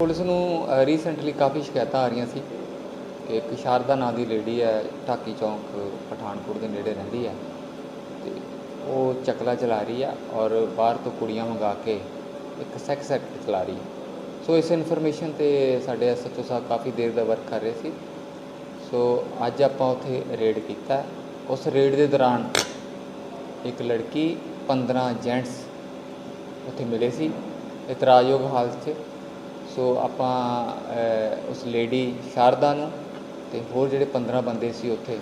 Police ਨੂੰ recently ਕਾਫੀ ਸ਼ਿਕਾਇਤਾਂ ਆ ਰਹੀਆਂ ਸੀ ਕਿ ਇੱਕ ਸ਼ਾਰਦਾ ਨਾਂ ਦੀ ਲੇਡੀ ਹੈ, ਢਾਕੀ ਚੌਂਕ, ਪਠਾਨਕੋਟ ਦੇ ਨੇੜੇ ਰਹਿੰਦੀ ਹੈ ਤੇ ਉਹ ਚਕਲਾ ਚਲਾ ਰਹੀ ਆ ਔਰ ਬਾਹਰ ਤੋਂ ਕੁੜੀਆਂ ਮੰਗਾ ਕੇ ਇੱਕ ਸੈਕਸ ਐਕਟ ਚਲਾ ਰਹੀ ਹੈ। ਸੋ ਇਸ ਇਨਫੋਰਮੇਸ਼ਨ ਤੇ ਸਾਡੇ ਐਸਐਚਓ ਸਾਹਿਬ ਕਾਫੀ ਦੇਰ ਦਾ ਵਰਕ ਕਰ ਰਹੇ ਸੀ। ਸੋ ਅੱਜ ਆਪਾਂ ਉੱਥੇ ਰੇਡ ਕੀਤਾ। ਉਸ ਰੇਡ ਦੇ ਦੌਰਾਨ ਇੱਕ ਲੜਕੀ 15 ਜੈਂਟਸ ਉੱਥੇ ਮਿਲੇ ਸੀ। ਇਤਰਾਜ਼ਯੋਗ ਹਾਲਤ 'ਚ ਸੋ ਆਪਾਂ ਉਸ ਲੇਡੀ ਸ਼ਾਰਦਾ ਨੂੰ ਤੇ ਹੋਰ ਜਿਹੜੇ 15 ਬੰਦੇ ਸੀ ਉੱਥੇ,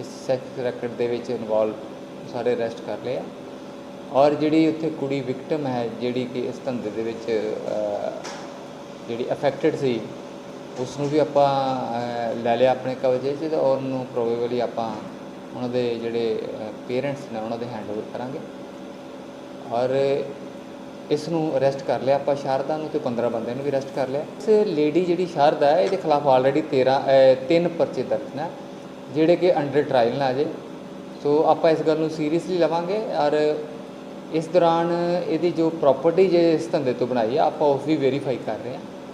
ਇਸ ਸੈਕਸ ਰੈਕਟ ਦੇ ਵਿੱਚ ਇਨਵੋਲਵ ਸਾਰੇ ਅਰੈਸਟ ਕਰ ਲਏ ਔਰ ਜਿਹੜੀ ਉੱਥੇ ਕੁੜੀ ਵਿਕਟਮ ਹੈ, ਜਿਹੜੀ ਕਿ ਇਸ ਧੰਦੇ ਦੇ ਵਿੱਚ ਜਿਹੜੀ ਅਫੈਕਟਡ ਸੀ ਉਸ ਨੂੰ ਵੀ ਆਪਾਂ ਲੈ ਲਿਆ ਆਪਣੇ ਕਬਜ਼ੇ 'ਚ ਤੇ ਔਰ ਉਹਨੂੰ ਪ੍ਰੋਬੇਬਲੀ ਆਪਾਂ ਉਹਨਾਂ ਦੇ ਜਿਹੜੇ ਪੇਰੈਂਟਸ ਨੇ ਉਹਨਾਂ ਦੇ ਹੈਂਡਓਵਰ ਕਰਾਂਗੇ। ਔਰ ਇਸ ਨੂੰ ਅਰੈਸਟ ਕਰ ਲਿਆ। ਆਪਾਂ ਸ਼ਾਰਦਾ ਨੂੰ ਤੇ 15 ਬੰਦਿਆਂ ਨੂੰ ਵੀ ਅਰੈਸਟ ਕਰ ਲਿਆ। ਇਸ ਲੇਡੀ ਜਿਹੜੀ ਸ਼ਾਰਦਾ ਹੈ, ਇਹਦੇ ਖਿਲਾਫ ਆਲਰੇਡੀ 13 ਤਿੰਨ ਪਰਚੇ ਦਰਜ ਨੇ, ਜਿਹੜੇ ਕਿ ਅੰਡਰ ਟ੍ਰਾਇਲ ਨਾ ਅਜੇ। ਸੋ ਆਪਾਂ ਇਸ ਗੱਲ ਨੂੰ ਸੀਰੀਅਸਲੀ ਲਵਾਂਗੇ ਔਰ ਇਸ ਦੌਰਾਨ ਇਹਦੀ ਜੋ ਪ੍ਰਾਪਰਟੀ ਜੇ ਇਸ ਧੰਦੇ ਤੋਂ ਬਣਾਈ ਆ, ਆਪਾਂ ਉਸ ਵੀ ਵੈਰੀਫਾਈ ਕਰ ਰਹੇ ਹਾਂ।